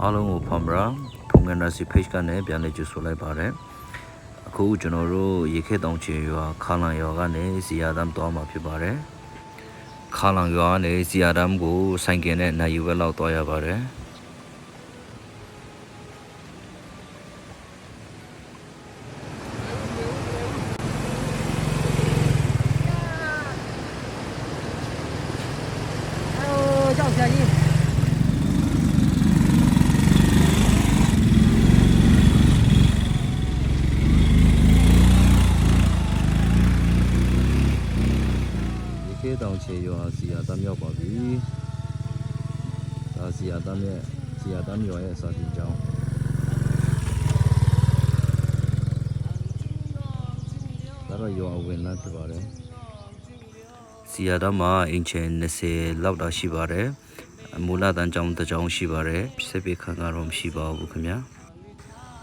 အားလုံးကိုဖမ်ရာဖုန်ကန်ရစီ page ကနေပြန်လည်ကြိုဆိုလိုက်ပါတယ်အခုကျွန်တော်တို့ရေခဲတောင်ချေရွာခါလန်ရွာကနေစီယာဒမ်သွားမှာဖြစ်ပါတယ်ခါလန်ရွာကနေစီယာဒမ်ကိုဆိုင်ကင်နဲ့နိုင်ယူဘက်လောက်သွားရပါတယ် 哎呦，叫便宜。 စီယာဒမ်ရောက်ပါပြီဒါစီယာဒမ်ရဲ့စီယာဒမ်ရွာရဲ့စာတင်ကျောင်းဒါတော့ရွာဝင်လမ်းဖြစ်ပါတယ်စီယာဒမ်မှာအင်ချင်20လောက်တာရှိပါတယ်မူလတန်းကျောင်းတစ်ကျောင်းရှိပါတယ်စစ်ပေခန့်ကတော့မရှိပါဘူးခင်ဗျာ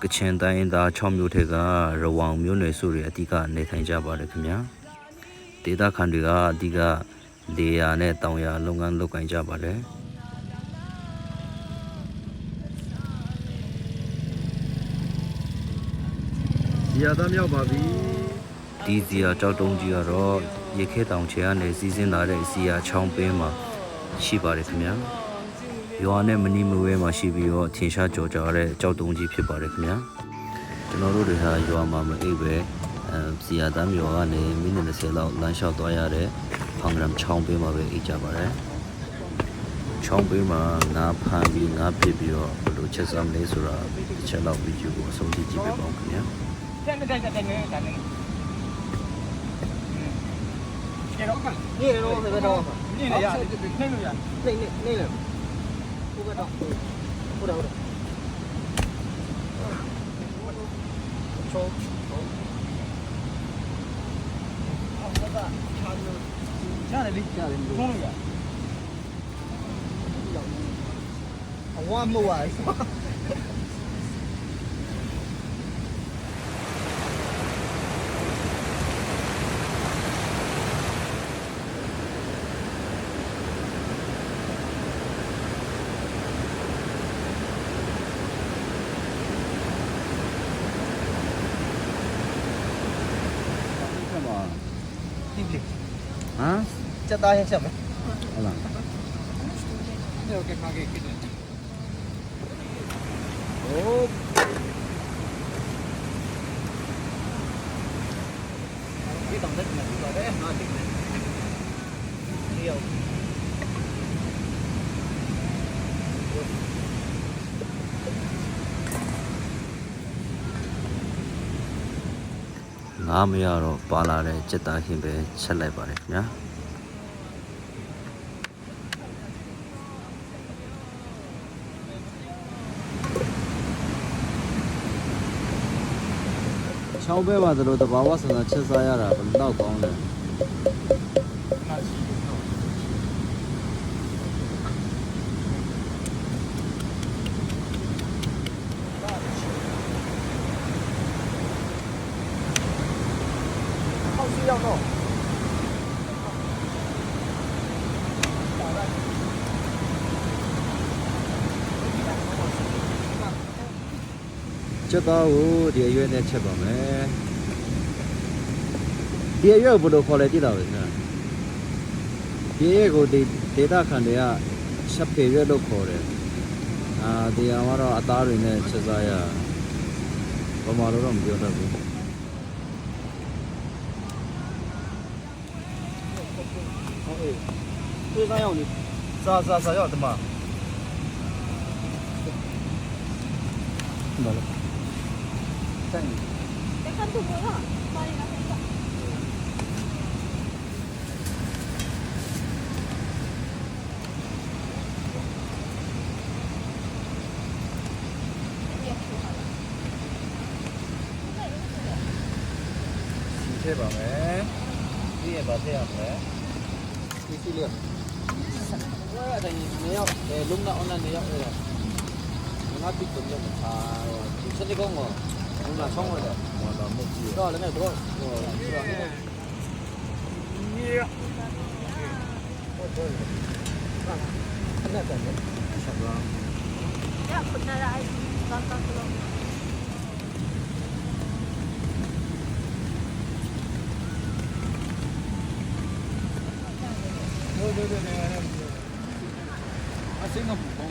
ကချင်တိုင်းသား6မြို့ထက်ကရဝောင်မြို့နယ်စုတွေအတိကနေထိုင်ကြပါတယ်ခင်ဗျာဒေသခံတွေကအဓိက လေယာနဲ့တောင်ယာလုပ်ငန်းလုပ်ကိုင်ကြပါတယ်စီယာသားမြောက်ပါပြီဒီစီယာကြောက်တုံးကြီးကတော့ရေခဲတောင်ချေကနေစီးစင်းလာတဲ့စီယာချောင်းပင်းမှာရှိပါတယ်ခင်ဗျာရွာနဲ့မနီမဝဲမှာရှိပြီးတော့ထင်ရှားကြော်ကြတဲ့ကြောက်တုံးကြီးဖြစ်ပါတယ်ခင်ဗျာကျွန်တော်တို့တွေဟာရွာမှာမအိပ်ပဲအဲစီယာသားမျိုးကနေမိနစ်20လောက်လမ်းလျှောက်သွားရတဲ့ဖော င်္ဂရမ်ချောင်းပေးမှာပဲအိတ်ကြပါတယ်ချောင်းပေးမှာငါဖမ်းပြီးငါပြစ်ပြီးတော့ဘယ်လိုချက်စားမလဲဆိုတာတစ်ချက်လောက်ဗီဒီယိုကိုအဆုံးထိကြည့်ပေးပါဦးခင်ဗျာနေတော့နေတော့ဘယ်တော့နေနေရနေလို့ရနေနေနေလို့ဟုတ်ကတော့ဟုတ်တော့ဟုတ်တော့ချော ရတယ်လေရတယ်ထုံးလို့ရအဝမဝါ này nhiều ငားမရတော့ပါလာတဲ့စက်သားခင်ပဲချက်လိုက်ပါတယ်ခင်ဗျာ ချောင်းပဲပါသလိုတဘာဝဆန္ဒချက်စားရတာဘယ်တော့ကောင်းလဲ要弄。 ချက်သားကိုဒီအရွက်နဲ့ချက်ပါမယ်ဒီအရွက်ဘယ်လိုခေါ်လဲသိတာပဲခင်ဗျာဒီအရွက်ကိုဒီဒေတာခန်တွေကချက်ပေရွက်လို့ခေါ်တယ်အာဒီအောင်ကတော့အသားတွေနဲ့ချက်စားရဘာမှတော့မပြောတတ်ဘူး 对方要你，啥啥啥要的嘛？怎么了？ 세칸이 세칸도 뭐야? 말이나 세칸 밤에 위에 마세요 한번 이끌려 뭐야 다니 내역 내 룸나 온나 내역 내역 네. 문화 빛 돌려 아 천지공원. cũng là xong rồi đấy đó lấy này đúng không Ya, benar aja. Tonton belum. Asin nggak bukan?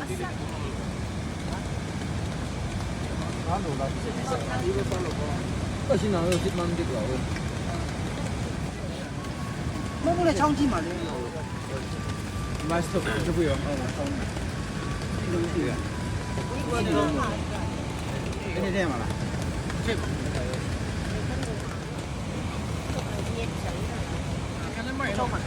那先拿个几蚊几毛的，么么你操之嘛了？买十块都不有，这个是的，这个是的，今天这样了，这，操。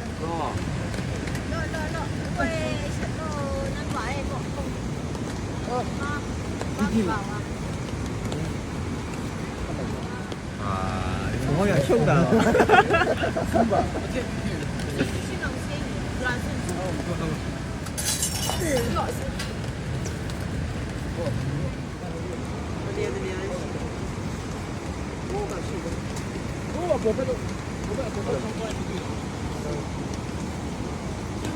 知道吗那那那不会显露那管也不好啊我也收到了是吧是吧是一个谢谢您的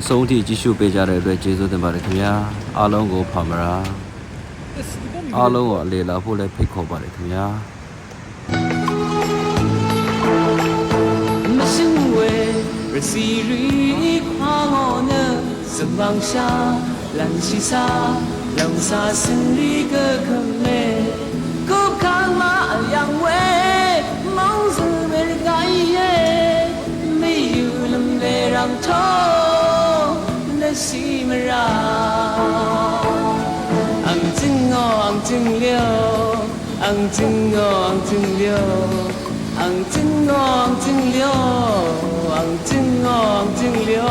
အဆုံးထိကြည့်ရှုပေးကြတဲ့အတွက်ကျေးဇူးတင်ပါတယ်ခင်ဗျာအားလုံးကိုဖာမရာအားလုံးကိုအလေလာဖို့လည်းဖိတ်ခေါ်ပါတယ်ခင်ဗျာမရှင်ဝဲရစီရီခွာငေါ်နစမောင် จึงเลี้ยวอังจึงงองจึงเลี้ยวอังจึงงองจึงเลี้วอังจึงงลี้ว